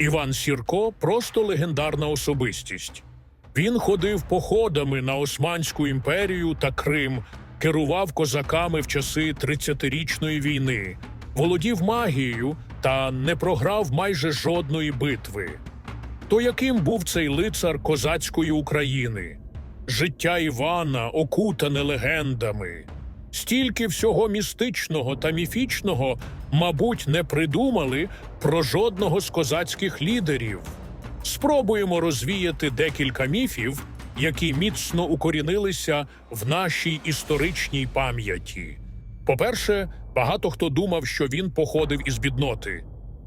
Іван Сірко просто легендарна особистість. Він ходив походами на Османську імперію та Крим, керував козаками в часи 30-річної війни, володів магією та не програв майже жодної битви. То яким був цей лицар козацької України? Життя Івана окутане легендами. Стільки всього містичного та міфічного, мабуть, не придумали про жодного з козацьких лідерів. Спробуємо розвіяти декілька міфів, які міцно укорінилися в нашій історичній пам'яті. По-перше, багато хто думав, що він походив із бідноти.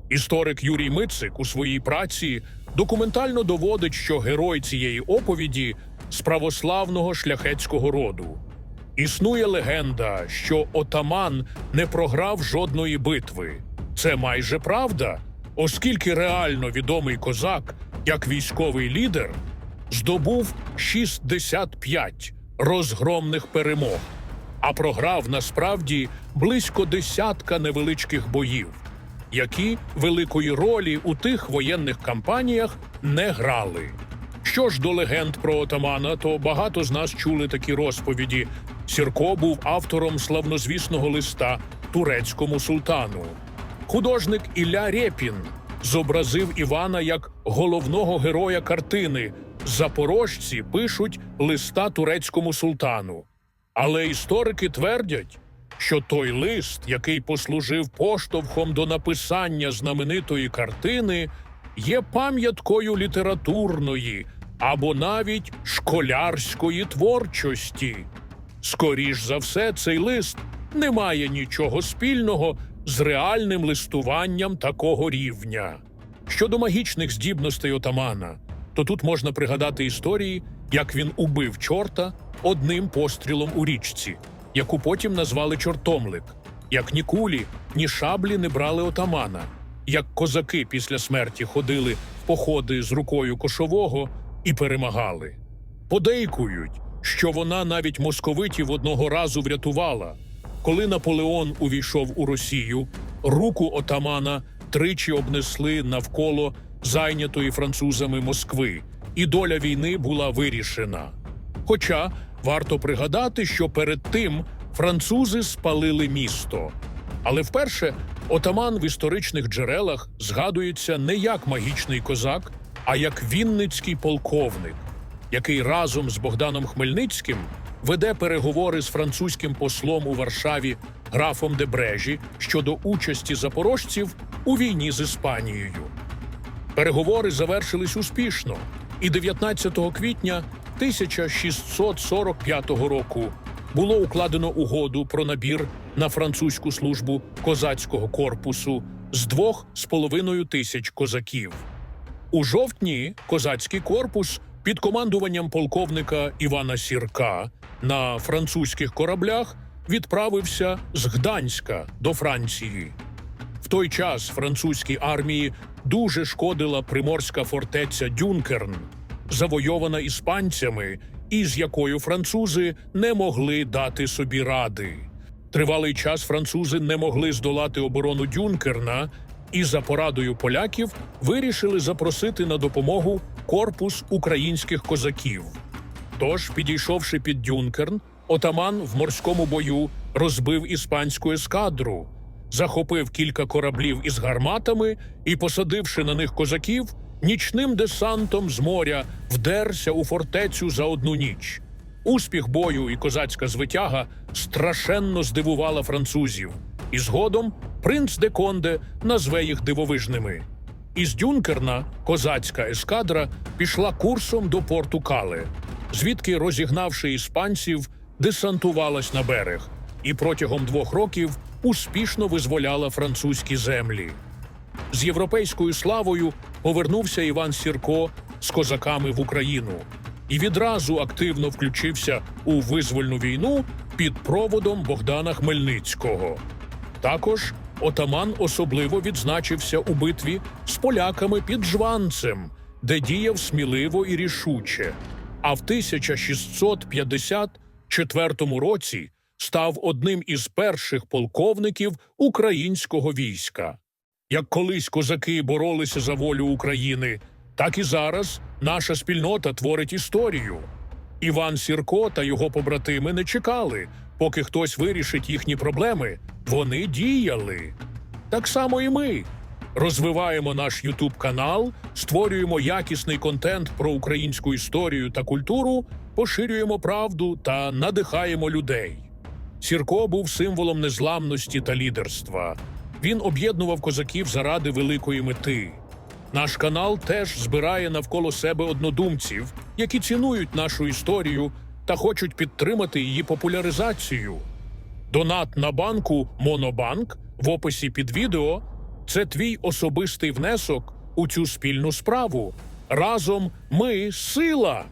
Історик Юрій Мицик у своїй праці документально доводить, що герой цієї оповіді з православного шляхетського роду. Існує легенда, що отаман не програв жодної битви. Це майже правда, оскільки реально відомий козак, як військовий лідер, здобув 65 розгромних перемог, а програв насправді близько десятка невеличких боїв, які великої ролі у тих воєнних кампаніях не грали. Що ж до легенд про отамана, то багато з нас чули такі розповіді. Сірко був автором славнозвісного листа турецькому султану. Художник Ілля Рєпін зобразив Івана як головного героя картини. Запорожці пишуть листа турецькому султану. Але історики твердять, що той лист, який послужив поштовхом до написання знаменитої картини, є пам'яткою літературної або навіть школярської творчості. Скоріш за все, цей лист не має нічого спільного з реальним листуванням такого рівня. Щодо магічних здібностей отамана, то тут можна пригадати історії, як він убив чорта одним пострілом у річці, яку потім назвали чортомлик. Як ні кулі, ні шаблі не брали отамана, як козаки після смерті ходили в походи з рукою кошового і перемагали. Подейкують, що вона навіть московитів одного разу врятувала. Коли Наполеон увійшов у Росію, руку отамана тричі обнесли навколо зайнятої французами Москви, і доля війни була вирішена. Хоча варто пригадати, що перед тим французи спалили місто. Але вперше отаман в історичних джерелах згадується не як магічний козак, а як вінницький полковник, який разом з Богданом Хмельницьким веде переговори з французьким послом у Варшаві графом де Брежі щодо участі запорожців у війні з Іспанією. Переговори завершились успішно, і 19 квітня 1645 року було укладено угоду про набір на французьку службу козацького корпусу з двох з половиною тисяч козаків. У жовтні козацький корпус під командуванням полковника Івана Сірка на французьких кораблях відправився з Гданська до Франції. В той час французькій армії дуже шкодила приморська фортеця Дюнкерн, завойована іспанцями, і з якою французи не могли дати собі ради. Тривалий час французи не могли здолати оборону Дюнкерна, і за порадою поляків вирішили запросити на допомогу корпус українських козаків. Тож, підійшовши під Дюнкерн, отаман в морському бою розбив іспанську ескадру, захопив кілька кораблів із гарматами і, посадивши на них козаків, нічним десантом з моря вдерся у фортецю за одну ніч. Успіх бою і козацька звитяга страшенно здивувала французів, і згодом принц де Конде назве їх дивовижними. Із Дюнкерна козацька ескадра пішла курсом до порту Кале, звідки, розігнавши іспанців, десантувалась на берег і протягом двох років успішно визволяла французькі землі. З європейською славою повернувся Іван Сірко з козаками в Україну і відразу активно включився у визвольну війну під проводом Богдана Хмельницького. Також отаман особливо відзначився у битві з поляками під Жванцем, де діяв сміливо і рішуче. А в 1654 році став одним із перших полковників українського війська. Як колись козаки боролися за волю України, так і зараз наша спільнота творить історію. Іван Сірко та його побратими не чекали, поки хтось вирішить їхні проблеми. Вони діяли. Так само і ми. Розвиваємо наш Ютуб канал, створюємо якісний контент про українську історію та культуру, поширюємо правду та надихаємо людей. Сірко був символом незламності та лідерства. Він об'єднував козаків заради великої мети. Наш канал теж збирає навколо себе однодумців, які цінують нашу історію та хочуть підтримати її популяризацію. Донат на банку Монобанк в описі під відео це твій особистий внесок у цю спільну справу. Разом ми сила.